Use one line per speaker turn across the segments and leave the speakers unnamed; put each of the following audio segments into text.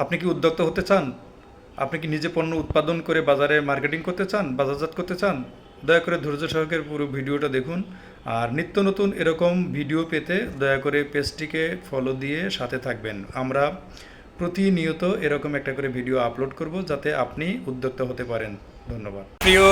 আপনি কি উদ্যোক্তা হতে চান? আপনি কি নিজে পণ্য উৎপাদন করে বাজারে মার্কেটিং করতে চান, বাজারজাত করতে চান? দয়া করে ধৈর্য সহকারে পুরো ভিডিওটা দেখুন। আর নিত্য নতুন এরকম ভিডিও পেতে দয়া করে পেজটিকে ফলো দিয়ে সাথে থাকবেন। আমরা প্রতিনিয়ত এরকম একটা করে ভিডিও আপলোড করব যাতে আপনি উদ্যোক্তা হতে পারেন। ধন্যবাদ। প্রিয়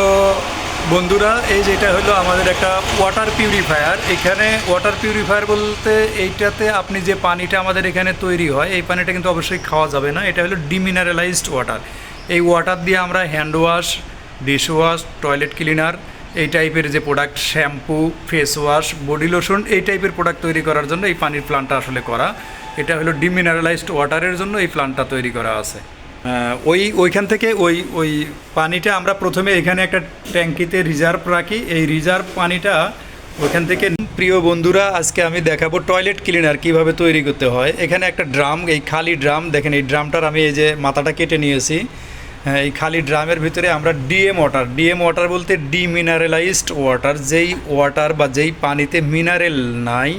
বন্ধুরা, এই যেটা হলো আমাদের একটা ওয়াটার পিউরিফায়ার এখানে ওয়াটার পিউরিফায়ার বলতে এইটাতে আপনি যে পানিটা আমাদের এখানে তৈরি হয়, এই পানিটা কিন্তু অবশ্যই খাওয়া যাবে না। এটা হলো ডিমিনারেলাইজড ওয়াটার এই ওয়াটার দিয়ে আমরা hand wash dish wash toilet cleaner এই টাইপের যে product shampoo face wash body lotion এই টাইপের প্রোডাক্ট তৈরি করার জন্য এই পানির প্ল্যান্টটা আসলে করা। এটা হলো ডিমিনারেলাইজড ওয়াটারের জন্য এই প্ল্যান্টটা তৈরি করা আছে। ওই ওইখান থেকে ওই ওই পানিটা আমরা প্রথমে এখানে একটা ট্যাঙ্কিতে রিজার্ভ রাখি। এই রিজার্ভ পানিটা ওইখান থেকে প্রিয় বন্ধুরা আজকে আমি দেখাবো টয়লেট ক্লিনার কীভাবে তৈরি করতে হয়। এখানে একটা ড্রাম এই খালি ড্রাম দেখেন এই ড্রামটার আমি এই যে মাথাটা কেটে নিয়েছি। হ্যাঁ, এই খালি ড্রামের ভিতরে আমরা ডিএম ওয়াটার ডিএম ওয়াটার বলতে ডিমিনারেলাইজড ওয়াটার যেই ওয়াটার বা যেই পানিতে মিনারেল নাই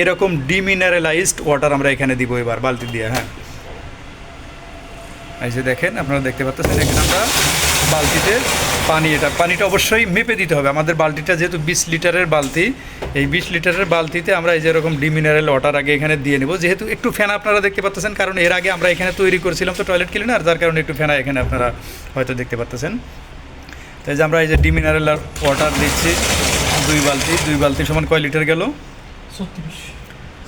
এরকম ডিমিনারেলাইজড ওয়াটার আমরা এখানে দিব এবার বালতি দিয়ে হ্যাঁ। এই যে দেখেন আপনারা দেখতে পাচ্ছেন এখানে আমরা বালতিতে পানি এটা পানিটা অবশ্যই মেপে দিতে হবে। আমাদের বালতিটা যেহেতু বিশ লিটারের বালতি এই বিশ লিটারের বালতিতে আমরা এই যেরকম ডিমিনারেল ওয়াটার আগে এখানে দিয়ে নেব। যেহেতু একটু ফেনা আপনারা দেখতে পাচ্ছেন কারণ এর আগে আমরা এখানে তৈরি করেছিলাম তো টয়লেট ক্লিনার যার কারণে একটু ফেনা এখানে আপনারা হয়তো দেখতে পাচ্ছেন। তাই যে আমরা এই যে ডিমিনারেল ওয়াটার দিচ্ছি দুই বালতি দুই বালতি সমান কয় লিটার গেল?
ছত্রিশ।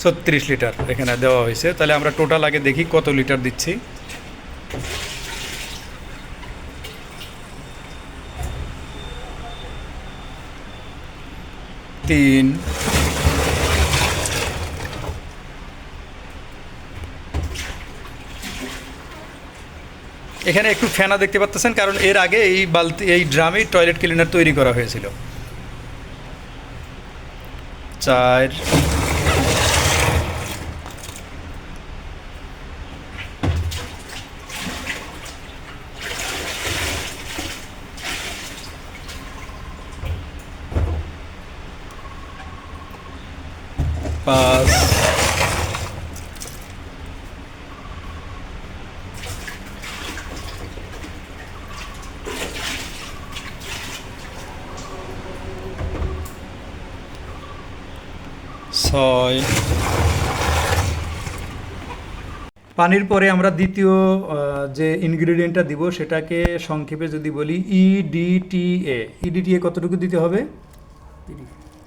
ছত্রিশ লিটার এখানে দেওয়া হয়েছে। তাহলে আমরা টোটাল আগে দেখি কত লিটার দিচ্ছি। তিন। এখানে একটু ফেনা দেখতে পাচ্ছেন কারণ এর আগে এই বালতি, এই ড্রামে টয়লেট ক্লিনার তৈরি করা হয়েছিল। চার। ছয়। পানির পরে আমরা দ্বিতীয় যে ইনগ্রিডিয়েন্টটা দিব, সেটাকে সংক্ষেপে যদি বলি E ইডিটিএ ইডিটিএ কতটুকু দিতে হবে?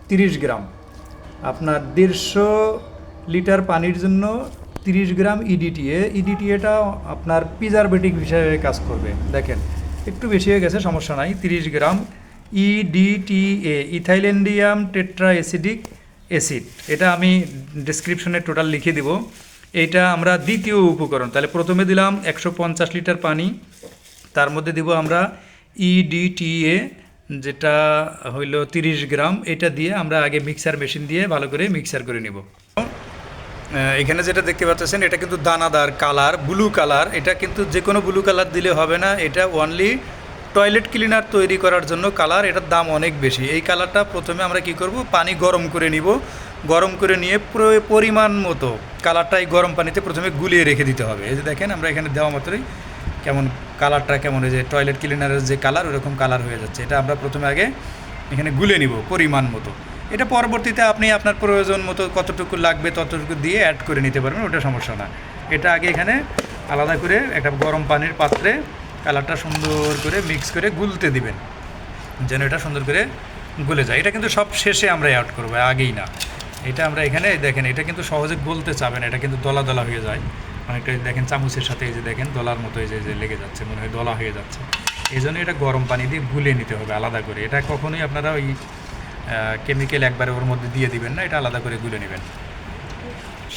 তিরিশ গ্রাম। আপনার দেড়শো লিটার পানির জন্য তিরিশ গ্রাম E ইডিটিএ ইডিটিএটা আপনার প্রিজারভেটিভ হিসাবে কাজ করবে। দেখেন, একটু বেশি হয়ে গেছে, সমস্যা নাই। তিরিশ gram E EDTA ethylenediamine tetra acetic acid এটা আমি ডিসক্রিপশনে টোটাল লিখে দিব। এইটা আমরা দ্বিতীয় উপকরণ। তাহলে প্রথমে দিলাম একশো পঞ্চাশ লিটার পানি। তার মধ্যে দিব আমরা E ইডিটিএ যেটা হইল তিরিশ গ্রাম। এটা দিয়ে আমরা আগে মিক্সার মেশিন দিয়ে ভালো করে মিক্সার করে নিব। এখানে যেটা দেখতে পাচ্ছেন, এটা কিন্তু দানাদার কালার ব্লু কালার এটা কিন্তু যে কোনো ব্লু কালার দিলে হবে না। এটা অনলি টয়লেট ক্লিনার তৈরি করার জন্য কালার, এটার দাম অনেক বেশি। এই কালারটা প্রথমে আমরা কি করব? পানি গরম করে নিব। গরম করে নিয়ে পুরো পরিমাণ মতো কালারটা এই গরম পানিতে প্রথমে গুলিয়ে রেখে দিতে হবে। এই যে দেখেন, আমরা এখানে দেওয়া মাত্রই কেমন কালারটা, কেমন যে টয়লেট ক্লিনারের যে কালার, ওরকম কালার হয়ে যাচ্ছে। এটা আমরা প্রথমে আগে এখানে গুলে নিব পরিমাণ মতো। এটা পরবর্তীতে আপনি আপনার প্রয়োজন মতো কতটুকু লাগবে, ততটুকু দিয়ে অ্যাড করে নিতে পারবেন, ওটা সমস্যা না। এটা আগে এখানে আলাদা করে একটা গরম পানির পাত্রে কালারটা সুন্দর করে মিক্স করে গুলতে দিবেন। যেন এটা সুন্দর করে গলে যায়। এটা কিন্তু সব শেষে আমরা অ্যাড করব, আগেই না। এটা আমরা এখানে, দেখেন, এটা কিন্তু সহজে গলতে চাবেন এটা কিন্তু দলা দলা হয়ে যায়। অনেকটা দেখেন চামচের সাথে এই যে দেখেন, দলার মতো এই যে লেগে যাচ্ছে, মনে হয় দলা হয়ে যাচ্ছে। এই জন্য এটা গরম পানি দিয়ে গুলে নিতে হবে আলাদা করে। এটা কখনোই আপনারা ওই কেমিক্যাল একবারে ওর মধ্যে দিয়ে দিবেন না, এটা আলাদা করে গুলে নেবেন।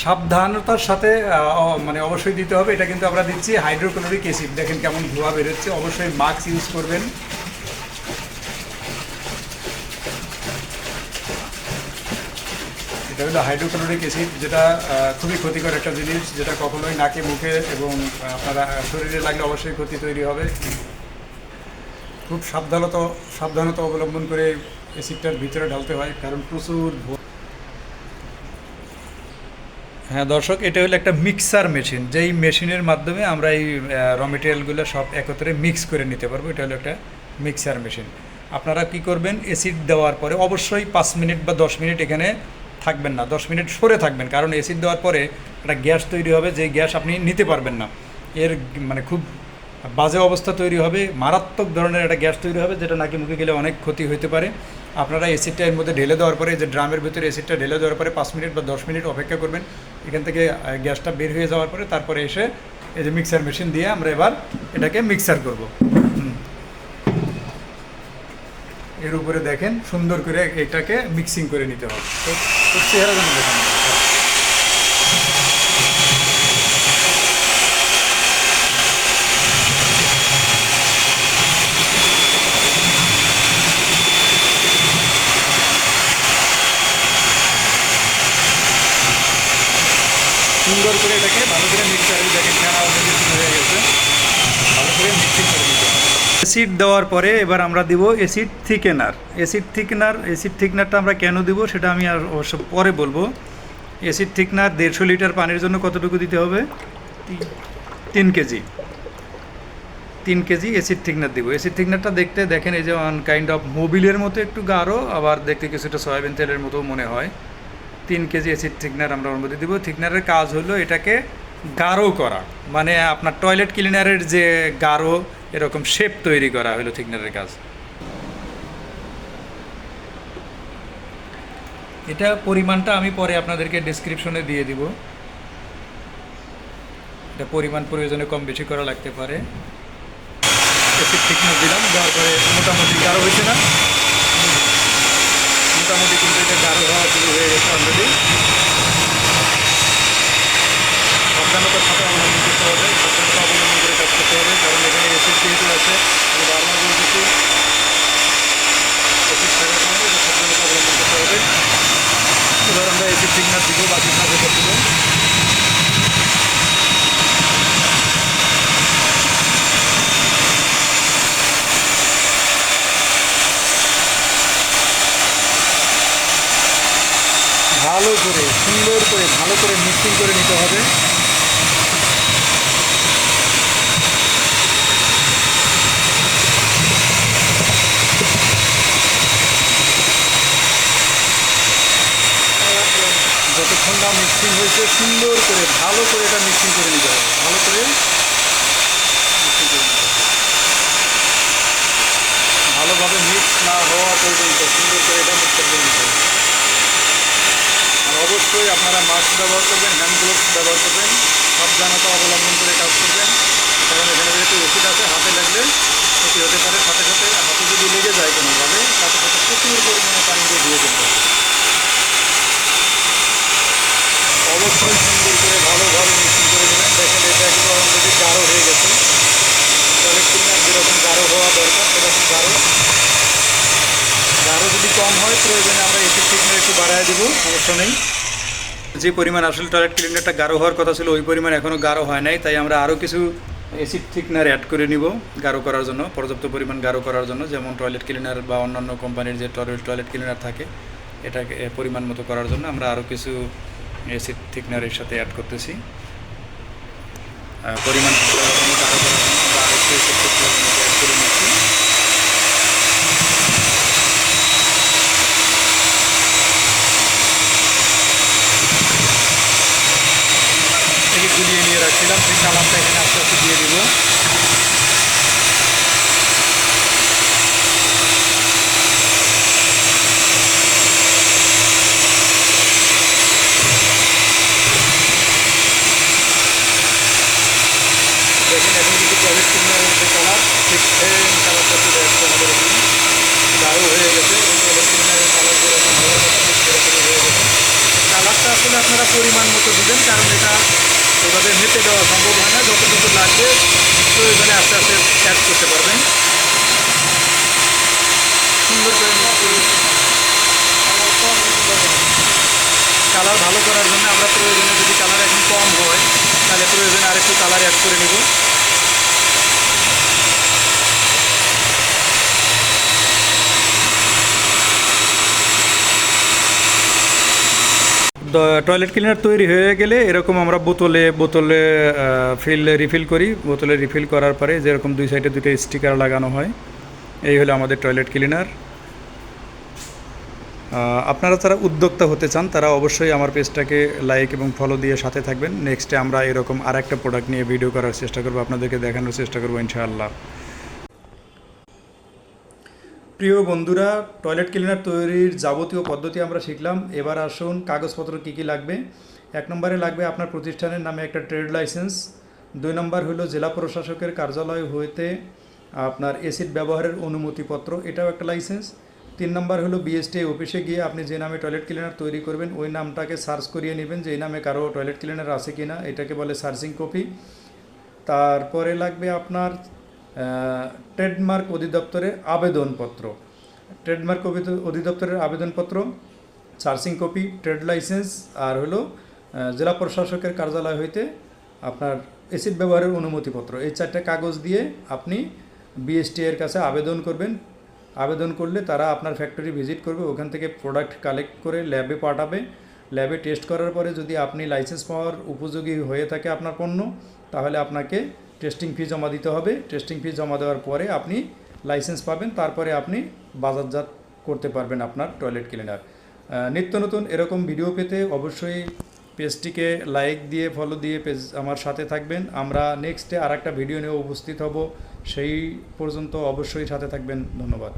সাবধানতার সাথে মানে অবশ্যই দিতে হবে। এটা কিন্তু আমরা দিচ্ছি হাইড্রোক্লোরিক অ্যাসিড। দেখেন কেমন ধোয়া বেরোচ্ছে। অবশ্যই মাস্ক ইউজ করবেন। এটা হলো হাইড্রোক্লোরিক অ্যাসিড, যেটা খুবই ক্ষতিকর একটা জিনিস, যেটা কখনোই নাকে, মুখে এবং আপনারা শরীরে লাগলে অবশ্যই ক্ষতি তৈরি হবে। খুব সাবধানতা সাবধানতা অবলম্বন করে অ্যাসিডটার ভিতরে ঢালতে হয়, কারণ প্রচুর হ্যাঁ দর্শক, এটা হলো একটা মিক্সার মেশিন যেই মেশিনের মাধ্যমে আমরা এই র মেটেরিয়ালগুলো সব একত্রে মিক্স করে নিতে পারব। এটা হলো একটা মিক্সার মেশিন আপনারা কি করবেন? অ্যাসিড দেওয়ার পরে অবশ্যই পাঁচ মিনিট বা দশ মিনিট এখানে থাকবেন না, দশ মিনিট সরে থাকবেন, কারণ অ্যাসিড দেওয়ার পরে একটা গ্যাস তৈরি হবে যে গ্যাস আপনি নিতে পারবেন না। এর মানে খুব বাজে অবস্থা তৈরি হবে, মারাত্মক ধরনের একটা গ্যাস তৈরি হবে, যেটা নাকি মুখে গেলে অনেক ক্ষতি হতে পারে। আপনারা এসিডটা এর মধ্যে ঢেলে দেওয়ার পরে যে ড্রামের ভিতরে এসিডটা ঢেলে দেওয়ার পরে পাঁচ মিনিট বা দশ মিনিট অপেক্ষা করবেন। এখান থেকে গ্যাসটা বের হয়ে যাওয়ার পরে তারপরে এসে এই যে মিক্সার মেশিন দিয়ে আমরা এবার এটাকে মিক্সার করব। এর উপরে দেখেন সুন্দর করে এটাকে মিক্সিং করে নিতে হবে। চেহারা দেখেন। সুন্দর করে এটাকে ভালো করে মিক্সারে দেখেন শুরু হয়ে গেছে। ভালো করে মিক্সিং করে অ্যাসিড দেওয়ার পরে এবার আমরা দিব acid thickener acid thickener acid থিকনারটা আমরা কেন দিব সেটা আমি আর অবশ্য পরে বলব। অ্যাসিড থিকনার দেড়শো লিটার পানির জন্য কতটুকু দিতে হবে? তিন কেজি। তিন কেজি অ্যাসিড থিকনার দিব। অ্যাসিড থিকনারটা দেখতে দেখেন এই যে অন কাইন্ড অফ মোবিলের মতো একটু গাঢ়, আবার দেখতে কিছুটা সয়াবিন তেলের মতো মনে হয়। তিন কেজি অ্যাসিড থিকনার আমরা মধ্যে দিব। থিকনারের কাজ হলো এটাকে গাঢ় করা। মানে আপনার টয়লেট ক্লিনারের যে গাঢ় এরকম শেপ তৈরি করা হলো থিকনারের কাজ। এটা পরিমাণটা আমি পরে আপনাদেরকে ডেসক্রিপশনে দিয়ে দিব। এটা পরিমাণ প্রয়োজনে কম বেশি করা লাগতে পারে। থিকনেস দিলাম, দেওয়ার পরে মোটামুটি গাঢ় হয়েছে না? মোটামুটি কিন্তু এটা গাঢ় হওয়া শুরু হয়ে গেছে অলরেডি সাবধানতার সাথে অবলম্বন করতে হবে। সাবধানতা অবলম্বন করে কাজ করতে হবে। কারণ এখানে এসিড যেহেতু আছে, আমি বারবার বলতেছি এসিড থাকার কারণে সাবধানতা অবলম্বন করতে হবে। এবার আমরা এসিড সিগনাল দিব, বাকি কাজে করতে দেবো। ভালো করে মিক্সিং করে নিতে হবে। যতক্ষণ না মিক্সিং হয়েছে, সুন্দর করে, ভালো করে এটা মিক্সিং করে নিতে হবে। ভালো করে। ভালোভাবে মিক্স না হওয়া পর্যন্ত সুন্দর করে এটা মিক্সার করে নিতে হবে। অবশ্যই আপনারা মাস্ক ব্যবহার করবেন হ্যান্ড গ্লোভস ব্যবহার করবেন, সাবধানতা অবলম্বন করে কাজ করবেন। কারণ এখানে যেহেতু ওষুধ আছে, হাতে লাগলে ক্ষতি হতে পারে, সাথে সাথে হাতে যদি লেগে যায় কোনোভাবে সাথে সাথে প্রচুর পরিমাণে পানি দিয়ে ধুয়ে দিতে অবশ্যই সুন্দর করে ভালোভাবে মিক্সিং করে নেবেন। দেখেন, এটা একটু অলরেডি গাঢ় হয়ে গেছে। টয়লেট ক্লিনার যেরকম গাঢ় হওয়া দরকার, সেরকম গাঢ় কম হয়, প্রয়োজনে আমরা এসিড থিকনেস একটু বাড়ায় দেবো, সমস্যা নেই। যে পরিমাণ আসলে টয়লেট ক্লিনারটা গাঢ় হওয়ার কথা ছিল, ওই পরিমাণ এখনও গাঢ় হয় নাই, তাই আমরা আরও কিছু অ্যাসিড থিকনার অ্যাড করে নিব, গাঢ় করার জন্য, পর্যাপ্ত পরিমাণ গাঢ় করার জন্য, যেমন টয়লেট ক্লিনার বা অন্যান্য কোম্পানির যে টয়লেট টয়লেট ক্লিনার থাকে, এটাকে পরিমাণ মতো করার জন্য আমরা আরও কিছু অ্যাসিড থিকনারের সাথে অ্যাড করতেছি। পরিমাণ গাঢ় করার জন্য অ্যাড করে নিচ্ছি থেকে গুলিয়ে সেই কালারটা এখানে আস্তে আস্তে দিয়ে দিব। ঠিক হয়ে গেছে হয়ে গেছে। আসলে আপনারা পরিমাণ মতো দিবেন, কারণ এটা ওভাবে মেপে দেওয়া সম্ভব হয় না, যতটুকু লাগবে প্রয়োজনে আস্তে আস্তে অ্যাড করতে পারবেন। সুন্দর করে কালার ভালো করার জন্য আমরা প্রয়োজনে যদি কালার এখন কম হয়, তাহলে প্রয়োজনে আরেকটু কালার অ্যাড করে নিব। টয়লেট ক্লিনার তৈরি হয়ে গেলে এরকম আমরা বোতলে বোতলে ফিল রিফিল করি। বোতলে রিফিল করার পরে যেরকম দুই সাইডে দুটো স্টিকার লাগানো হয়, এই হলো আমাদের টয়লেট ক্লিনার আপনারা যারা উদ্যোক্তা হতে চান, তারা অবশ্যই আমার পেজটাকে লাইক এবং ফলো দিয়ে সাথে থাকবেন। নেক্সটে আমরা এরকম আর একটা প্রোডাক্ট নিয়ে ভিডিও করার চেষ্টা করব, আপনাদেরকে দেখানোর চেষ্টা করব ইনশাআল্লাহ। প্রিয় বন্ধুরা টয়লেট ক্লিনার তৈরির যাবতীয় পদ্ধতি আমরা শিখলাম। এবার আসুন, কাগজপত্র কী কী লাগবে? এক নম্বরে লাগবে আপনার প্রতিষ্ঠানের নামে একটা ট্রেড লাইসেন্স দুই নম্বর হলো জেলা প্রশাসকের কার্যালয় হইতে আপনার এসিড ব্যবহারের অনুমতিপত্র, এটাও একটা লাইসেন্স তিন নম্বর হলো বিএসটি অফিসে গিয়ে আপনি যে নামে টয়লেট ক্লিনার তৈরি করবেন, ওই নামটাকে সার্চ করিয়ে নেবেন যে নামে কারও টয়লেট ক্লিনার আছে কি না এটাকে বলে সার্চিং কপি তারপরে লাগবে আপনার ট্রেডমার্ক অধিদপ্তরের আবেদনপত্র। ট্রেডমার্ক অধিদপ্তরের আবেদনপত্র সার্চিং কপি, ট্রেড লাইসেন্স আর হলো জেলা প্রশাসকের কার্যালয় হইতে আপনার এসিড ব্যবহারের অনুমতিপত্র। এই চারটে কাগজ দিয়ে আপনি বিএসটি এর কাছে আবেদন করবেন। আবেদন করলে তারা আপনার ফ্যাক্টরি ভিজিট করবে, ওখান থেকে প্রোডাক্ট কালেক্ট করে ল্যাবে পাঠাবে। ল্যাবে টেস্ট করার পরে যদি আপনি লাইসেন্স পাওয়ার উপযোগী হয়ে থাকে আপনার পণ্য, তাহলে আপনাকে টেস্টিং ফি জমা দিতে হবে। টেস্টিং ফি জমা দেওয়ার পরে আপনি লাইসেন্স পাবেন, তারপরে আপনি বাজারজাত করতে পারবেন আপনার টয়লেট ক্লিনার নিত্য নতুন এরকম ভিডিও পেতে অবশ্যই পেজটিকে লাইক দিয়ে ফলো দিয়ে পেজ আমার সাথে থাকবেন। আমরা নেক্সটে আর ভিডিও নিয়ে উপস্থিত হব। সেই পর্যন্ত অবশ্যই সাথে থাকবেন। ধন্যবাদ।